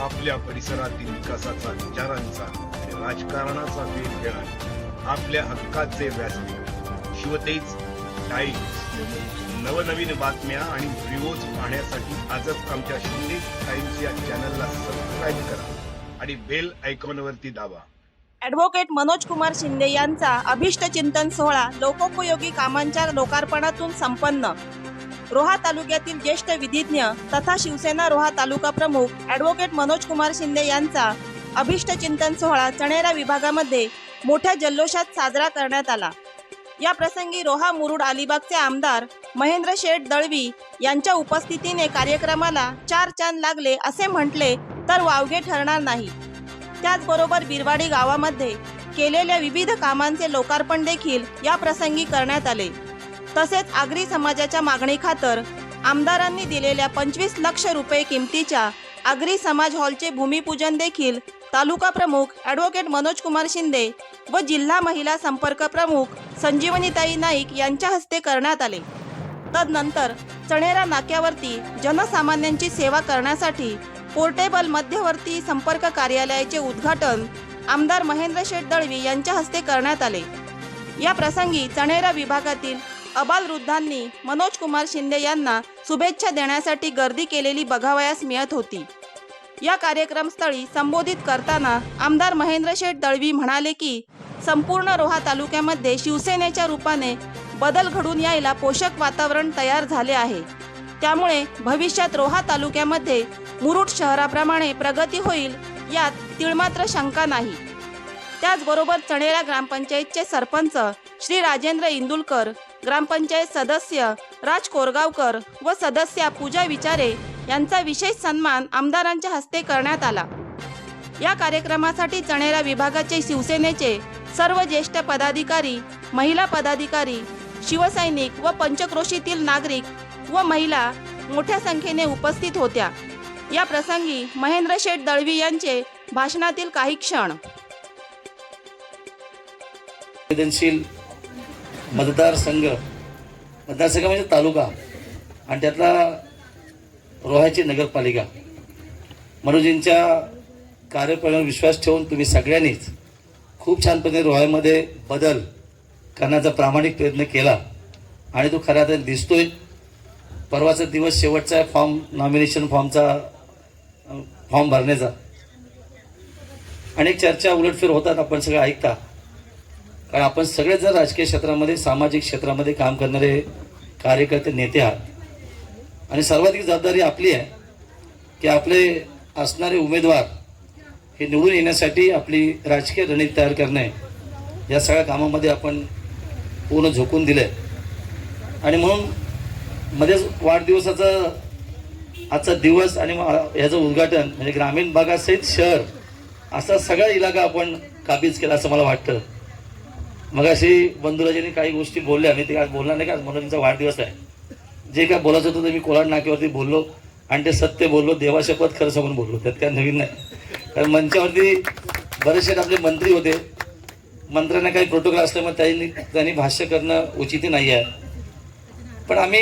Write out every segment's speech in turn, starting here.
आपल्या परिसरातील विकासाचा विचारांचा राजकारणाचा वेध घेणार आपल्या हक्काचे व्यासपीठ. शिवतेज टाईम्स नवनवीन बातम्या आणि व्हिडिओज पाहण्यासाठी आजच आमच्या शिंदे टाईम्स या चॅनलला सबस्क्राईब करा आणि बेल आयकॉनवरती दाबा. ॲडव्होकेट मनोज कुमार शिंदे यांचा अभिष्ट चिंतन सोहळा लोकोपयोगी कामांच्या लोकार्पणातून संपन्न. रोहा तालुक्यातील ज्येष्ठ विधिज्ञ तथा शिवसेना रोहा तालुका प्रमुख ॲडव्होकेट मनोज कुमार शिंदे यांचा अभिष्ट चिंतन सोहळा चणेरा विभागामध्ये मोठ्या जल्लोषात साजरा करण्यात आला. या प्रसंगी रोहा मुरुड अलिबागचे आमदार महेंद्र शेठ दळवी यांच्या उपस्थितीने कार्यक्रमाला चार चांद लागले असे म्हटले तर वावगे ठरणार नाही. त्याचबरोबर बिरवाडी गावामध्ये केलेल्या विविध कामांचे लोकार्पण देखील या प्रसंगी करण्यात आले. तसेच आगरी समाजाच्या मागणी खातर आमदारांनी दिलेल्या पंचवीस लक्ष रुपये किमतीच्या आगरी समाज हॉलचे भूमिपूजन देखील तालुका प्रमुख ॲडव्होकेट मनोज कुमार शिंदे व जिल्हा महिला संपर्क प्रमुख संजीवनीताई नाईक यांच्या हस्ते करण्यात आले. तदनंतर चणेरा नाक्यावरती जनसामान्यांची सेवा करण्यासाठी पोर्टेबल मध्यवर्ती संपर्क कार्यालयाचे उद्घाटन आमदार महेंद्र शेठ दळवी यांच्या हस्ते करण्यात आले. या प्रसंगी चणेरा विभागातील अबालवृद्धांनी मनोज कुमार शिंदे यांना शुभेच्छा देण्यासाठी गर्दी केलेली बघावयास मिळत होती. या कार्यक्रमस्थळी संबोधित करताना आमदार महेंद्र शेठ दळवी म्हणाले की संपूर्ण रोहा तालुक्यामध्ये शिवसेनेच्या रूपाने बदल घडून यायला पोषक वातावरण तयार झाले आहे. त्यामुळे भविष्यात रोहा तालुक्यामध्ये मुरुड शहराप्रमाणे प्रगती होईल यात तिळमात्र शंका नाही. त्याचबरोबर चणेरा ग्रामपंचायतचे सरपंच श्री राजेंद्र इंदुलकर ग्रामपंचायत सदस्य राज कोरगावकर व सदस्या पूजा विचारे यांचा विशेष सन्मान आमदारांच्या हस्ते करण्यात आला. या कार्यक्रमासाठी चणेरा विभागाचे शिवसेनेचे सर्व ज्येष्ठ पदाधिकारी महिला पदाधिकारी शिवसैनिक व पंचक्रोशीतील नागरिक व महिला मोठ्या संख्येने उपस्थित होत्या. या प्रसंगी महेंद्र शेठ दळवी यांचे भाषणातील काही क्षण. संवेदनशील मतदारसंघ. मतदारसंघ म्हणजे तालुका. आणि त्यातला रोहायची नगरपालिका. मनोजींच्या कार्यप्रणालीवर विश्वास ठेवून तुम्ही सगळ्यांनीच खूप छानपणे रोहायमध्ये बदल करण्याचा प्रामाणिक प्रयत्न केला. आणि तो खऱ्या अर्थाने दिसतोय. परवाचा दिवस शेवटचा फॉर्म नॉमिनेशन फॉर्मचा फॉर्म भरण्याचा. अनेक चर्चा उलटफेर होतात आपण सगळं ऐकता. कारण आपण सगळे जर राजकीय क्षेत्रामध्ये सामाजिक क्षेत्रामध्ये काम करणारे कार्यकर्ते नेते आहात. आणि सर्वाधिक जबाबदारी आपली आहे की आपले असणारे उमेदवार हे निवडून येण्यासाठी आपली राजकीय रणनीती तयार करणे या सगळ्या कामामध्ये आपण पूर्ण झोकून दिलं आहे आणि म्हणून मध्येच वाढदिवसाचा आजचा दिवस आणि मग ह्याचं उद्घाटन म्हणजे ग्रामीण भागासहित शहर असा सगळा इलाका आपण काबीज केला असं मला वाटतं. मग अशी बंधुराजांनी काही गोष्टी बोलल्या मी ते आज बोलणार नाही का? आज मनोजींचा वाढदिवस आहे. जे काय बोलायचं होतं ते मी कोलाड नाक्यावरती बोललो आणि ते सत्य बोललो देवाशपथ खरं सांगून बोललो. त्यात काय नवीन नाही. कारण मंचावरती बरेचसे आपले मंत्री होते. मंत्र्यांना काही प्रोटोकॉल असल्यामुळे त्यांनी त्यांनी भाष्य करणं उचित नाही आहे पण आम्ही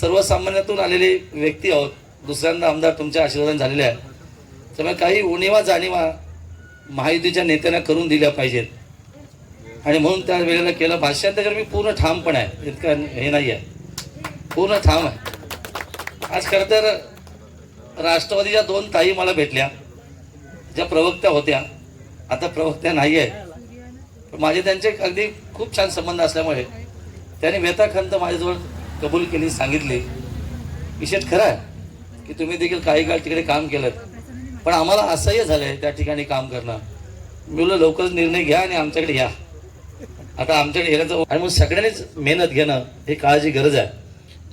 सर्वसामान्यातून आलेले व्यक्ती आहोत. दुसऱ्यांदा आमदार तुमच्या आशीर्वादाने झालेले आहे त्यामुळे काही उणीवा जाणीवा महायुतीच्या नेत्यांना करून दिल्या पाहिजेत. आणि म्हणून त्या वेळेला केलं भाष्यांतर मी पूर्ण ठाम पण आहे. इतकं हे नाही आहे. पूर्ण ठाम आहे. आज खरं तर राष्ट्रवादीच्या दोन ताई मला भेटल्या. ज्या प्रवक्त्या होत्या. आता प्रवक्त्या नाही आहे पण माझे त्यांचे अगदी खूप छान संबंध असल्यामुळे त्यांनी व्यथाखंत माझ्याजवळ कबूल केली सांगितली. विशेष खरं आहे की तुम्ही देखील काही काळ तिकडे काम केलं पण आम्हाला असह्य झालं आहे त्या ठिकाणी काम करणं. मी लवकरच निर्णय घ्या आणि आमच्याकडे या. आता आमच्याकडे येण्याचं आणि मग सगळ्यांनीच मेहनत घेणं हे काळाची गरज आहे.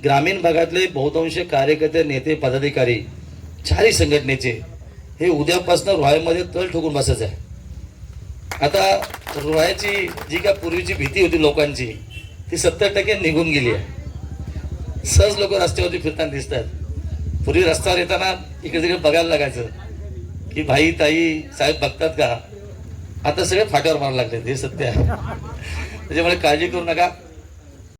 ग्रामीण भागातले बहुतांश कार्यकर्ते नेते पदाधिकारी चारही संघटनेचे हे उद्यापासून रोहायमध्ये तळ ठोकून बसायचं आहे. आता रोहायची जी काय पूर्वीची भीती होती लोकांची ती सत्तर टक्के निघून गेली आहे. सहज लोक रस्त्यावरती फिरताना दिसतात पूर्वी रस्त्यावर येताना इकडे तिकडे बघायला लागायचं की भाई ताई साहेब बघतात का? आता सगळे फाट्यावर मारायला लागले हे सत्य आहे. त्याच्यामुळे काळजी करू नका.